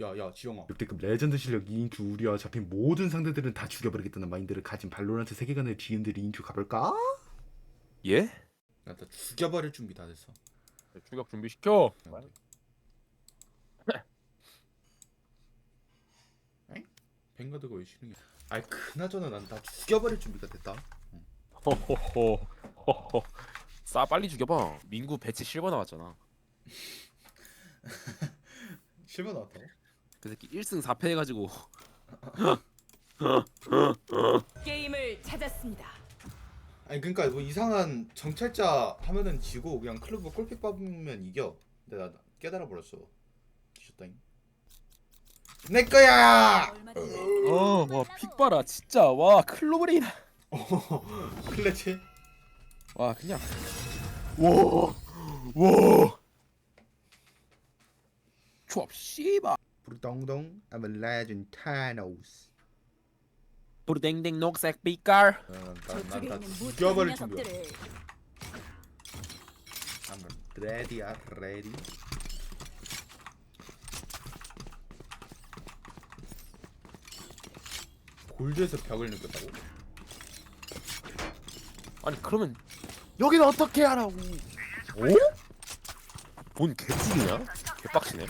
야야 지영아. 역대급 레전드 실력 2인큐 우리와 잡힌 모든 상대들은 다 죽여버리겠다는 마인드를 가진 발로란트 세계관의 지인들 2인큐 가볼까? 예? 나, 나 죽여버릴 준비 다 됐어. 추격 준비시켜. 뱅가드가 왜 싫은 게 아이 그나저나 난 다 죽여버릴 준비가 됐다. 호호호 호호. 싸 빨리 죽여봐. 민구 배치 실버 나왔잖아. 실버 나왔다고? 그 새끼 1승 4패 해가지고. 게임을 찾았습니다. 아니 그러니까 뭐 이상한 정찰자 하면은 지고 그냥 클럽 골킥 밟으면 이겨. 근데 나 깨달아 버렸어. 뒤졌다잉. 내 거야! 어와 픽 봐라 진짜. 와 클로브레인 클래치? 와 그냥. 와와. 조합 씨바 부르덩덩 I'm a legend Thanos. 부르댕댕 녹색 빛깔 저쪽에 난다 있는 무서운 죽여버릴 준비야 녀석들을. I'm ready I'm ready. 골드에서 벽을 느꼈다고? 아니 그러면 여기는 어떻게 하라고? 오? 뭔 개찌기냐? 개빡치네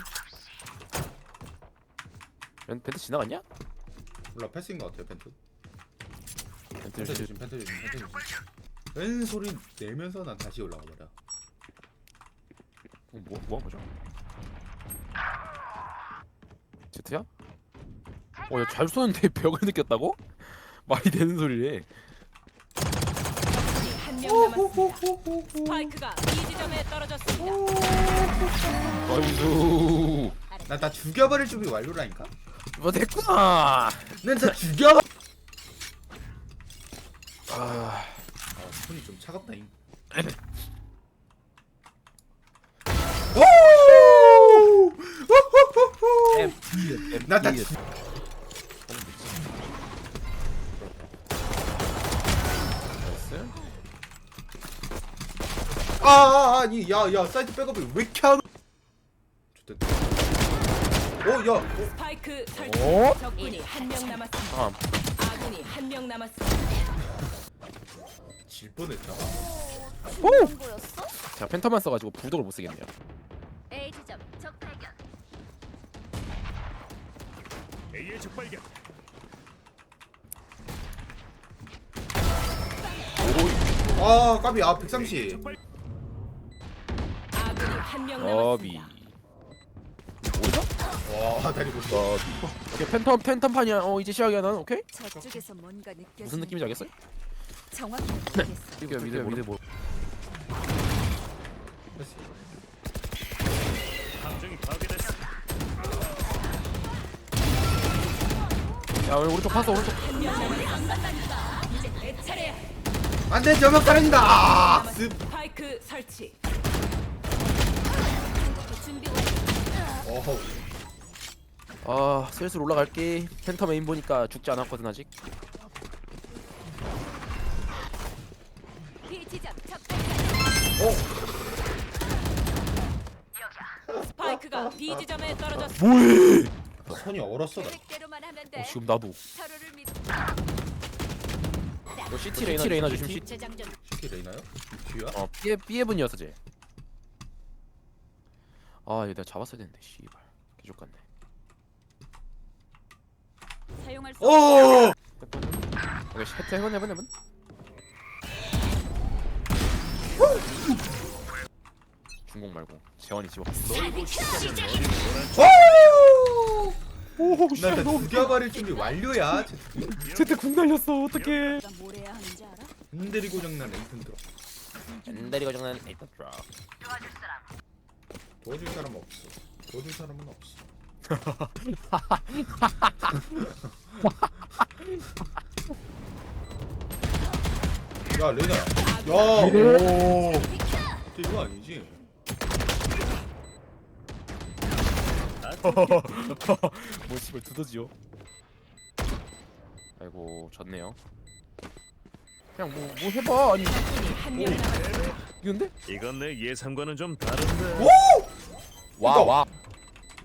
벤, 벤트 지나갔냐? 몰라 패스인 것 같아요 펜트 벤트 펜트 조심 펜트 조심 펜트 조심 웬 소리 내면서 난 다시 올라가 버려 뭐, 뭐 하는 거죠? 제트야? 어, 야, 잘 쏘는데 벽을 느꼈다고? 말이 되는 소리래. 한명 남았습니다. 스파이크가 B 지점에 떨어졌습니다. 아이고, 나다 죽여버릴 준비 완료라니까 뭐 됐구나. 난다 죽여. 아, 아 손이 좀 차갑다잉. 나다 죽... 나이스. 아, 아 아니 야 야 사이드 백업을 왜 이렇게 좋됐다 어야 어, 스파이크 설치. 어? 적군이 한 명 남았습니다. 아, 아군이 한 명 남았습니다. 질 뻔했잖아 중요한 거였어? 제가 펜터만 써가지고 부독을 못 쓰겠네요. A 지점 적 발견. 아 까비 아 130. 아군이 한명 어비. 남았습니다. 와 다리 보시 어비. 오케이, 팬텀 팬텀판이야. 어, 이제 시작이야 난. 오케이. 저쪽에서 뭔가 느껴지. 무슨 느낌인지 알겠어? 정확히 느끼겠어. 이게 미드 미드 뭐. 야, 우리 오른쪽 봤어 오른쪽. 안돼 사라진다 아, 습. 스파이크 설치. 준비 완료. 어허 아 슬슬 올라갈게 펜터 메인 보니까 죽지 않았거든 아직 발견. 스파이크가 B 지점에 떨어졌습니다. 뭐해 손이 얼었어 나 계획대로만 하면 돼. 어 지금 나도 서로를 믿. 너 CT 레이나 레이나 조심 CT 재장전. 레이나요? 뒤야? 어 B에 B에분이었어 쟤아 얘 내가 잡았어야 되는데 씨발 개족 같네 사용할 수. 오 오케이 해트 해본 해본 해본 중공 말고 재원이 집어. 나다 죽여버릴 준비 완료야 제트 궁 날렸어 어떡해? 내가 뭘 해야 하는지 알아? 흔들이 고장난 레이튼 들어 엔다리가 장난 에이터 드랍 도와줄 사람 없어. 도와줄 사람은 없어 야 레이나. 야오. 이거 아니지? 뭐 씨발 두더지요? 아이고 졌네요. 그냥 뭐 뭐 해봐. 아니. 이건데? 이건 내 예상과는 좀 다른데. 와와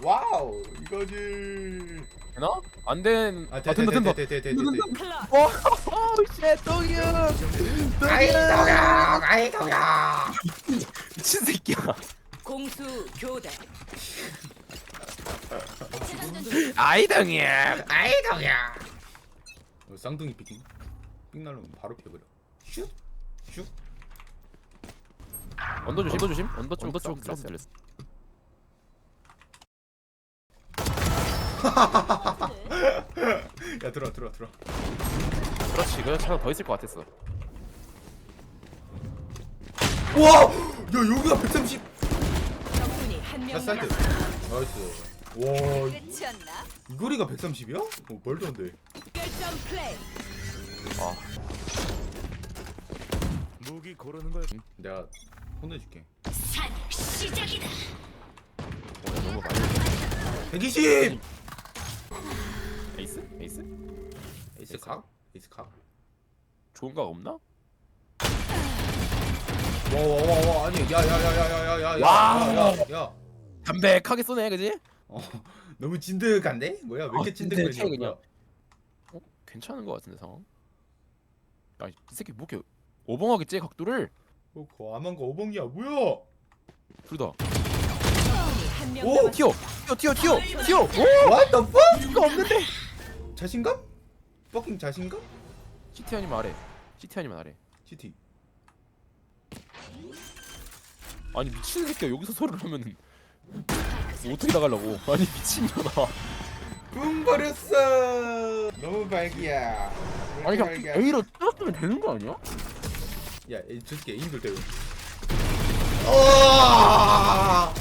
와우 이거지. 되나? 안 된. 아아 된다 된다. 클럽. 오쉣 동현 아이 동영 아이 동영 미친 새끼야. 공수 교대. 아이 동현 아이 동영 어, 쌍둥이 삥 날라면 바로 피해버려. 슉? 슉. 언더 조심 언더? 조심. 언더 쪽 언더 쪽 들렸어 야 들어와 들어와 들어와 그렇지 그래 차가 더 있을 것 같았어 와! 야 여기가 130 적군이 한명 사이트 남았습니다. 나이스 와 이- 끝이었나? 이 거리가 130이야? 어 말도 안돼 결정 플레이. 무기 고르는 걸 내가 혼내줄게 오늘 너무 많이 120! 이스 각? 에이스 각? 좋은 각 없나? 와와와와 아니 야야야야야야야야 와. 야 담백하게 쏘네 그지? 어, 너무 진득한데? 뭐야 왜 이렇게 아, 진득거리냐 진득해. 그냥. 어? 괜찮은 것 같은데 상황? 야이 새끼 뭐 이렇게 오벙하게 째 각도를 어, 거암한 거 오봉이야 뭐야 둘다 오! 튀어 튀어 튀어 튀어 튀어 오! What the fuck? 이거 없는데 자신감? Fucking 자신감? CT 아니면 아래 CT 아니면 아래 CT 아니 미친 새끼야 여기서 소리를 하면은 어떻게 나가려고 아니 미친년아 뿡 버렸어 너무 발기야 아니 그냥 발기야. A로 뚫었으면 되는 거 아니야? 야 이- 저 새끼 에임 돌 때려 어!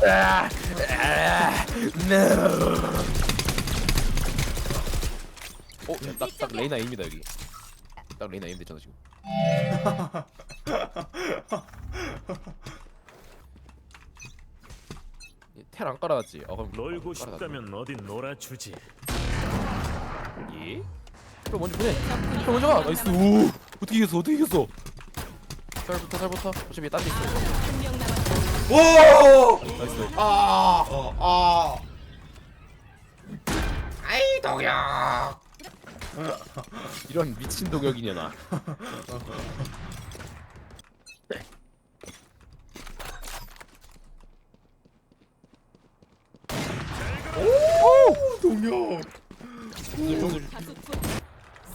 어? 야, 딱, 딱 레이나 에임이다 여기 딱 레이나 에임 됐잖아 지금 텔안 깔아놨지? 어 그럼 놀고 깔아놨네. 싶다면 어디 놀아주지 예? 그럼 먼저 보내 그럼 먼저 가 나이스 오 어떻게 이겼어 어떻게 이겼어 잘부터 잘부터 어차피 딴데 있어 한명 남았습니다. 오! 나이스 아! 아! 아이 동영 이런 미친 도격이냐 나 오! 투.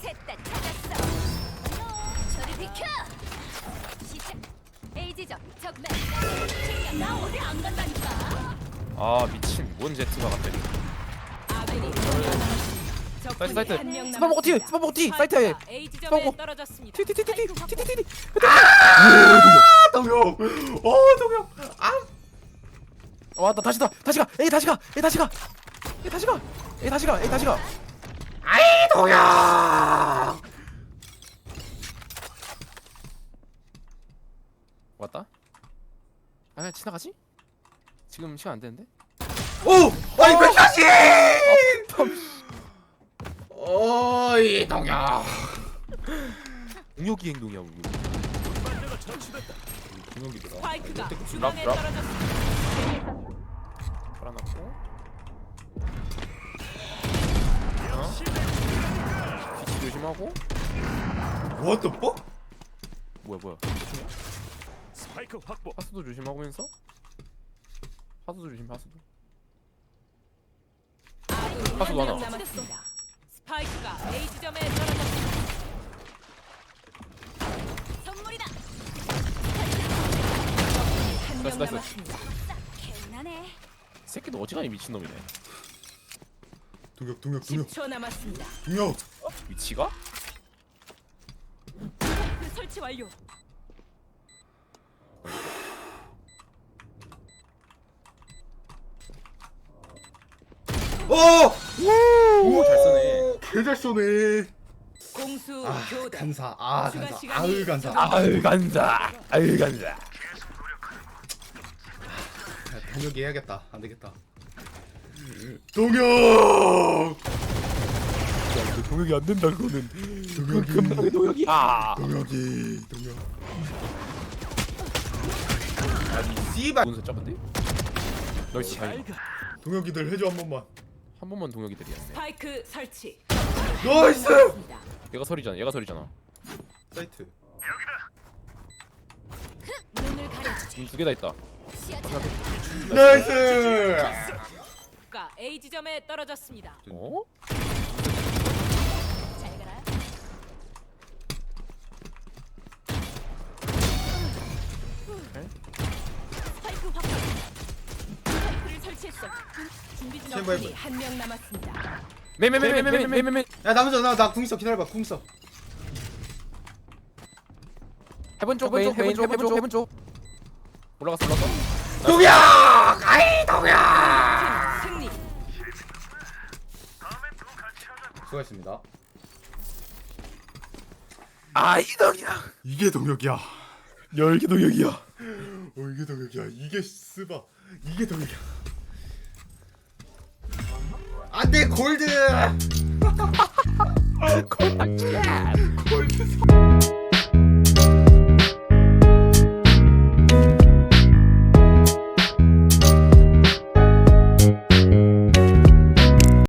셋다 찾았어. 저리 비켜. 시작. A 지점 적매. 나 어디 안 간다니까. 아 미친 뭔 제트가 갑자기 적군이 사이트 스파 먹고 티 남았습니다. 스파 먹고 티 사이트에 스파이크가 A 지점에 먹고. 떨어졌습니다. 티티티티티티티티 아 동영 어 동영 아. 와나 다시 다 다시 가. 에이 다시 가. 에이 다시 가. 에이 다시 가. 에이 다시 가. 에이 다시 가. 아이 동영 왔다. 아 그냥 지나가지? 지금 시간 안 되는데? 오! 아이 백사십! 참. 어이 동영 공격이 행동이야 우리 스파이크가 중앙에 드랍. 떨어졌습니다. 깔아놨고 어? 뒤치 조심하고 What the fuck? 뭐야 뭐야 스파이크 확보 하수도 조심하면서 하수도 조심 하수도 한명 하나. 남았습니다. 스파이크가 A 지점에 떨어졌습니다. 선물이다. 한명 나이스, 나이스. 남았습니다. 개운하네. 새끼도 어지간히 미친놈이네 동영 동영 동영 10초 남았습니다. 동영 위치가? 그 설치 완료. 오! 오잘 쏘네 개잘 쏘네. 공수 아 교대. 간사. 아 추가 간사. 시간이 아으 간사. 아유 간다 아유 간다 야, 동혁이 해야겠다. 안 되겠다. 동혁! 야 동혁이 안 된다 그거는. 동혁이. 금방의 동혁이야. 동혁이 동혁. 아니 씨발. 뭔 살짝 근데? 널 잘. 잘가. 동혁이들 해줘 한 번만. 한 번만 동혁이들이었네. 스파이크 설치. 나이스. 얘가 설이잖아. 얘가 설이잖아. 사이트. 눈을 가려. 지금 두 개 다 있다. 시야 나이스. 가 A 지점에 떨어졌습니다. 어? 잘 가라. 스파이크 확보. 스파이크를 설치했어. 준비 중 챔버 적군이 한명 남았습니다. 맨맨맨맨맨맨맨 야 남자 나나궁 있어 기다려봐 궁 있어 해본 쪽 해본 쪽 해본 쪽 해본 쪽 올라갔어 올라갔어 동혁 아이 동혁 승리 수고했습니다 아이 동혁 이게 동혁이야 열기 동혁이야 어 이게 동혁이야 이게 스바 이게 동혁이야 아, 안돼 골드. 골드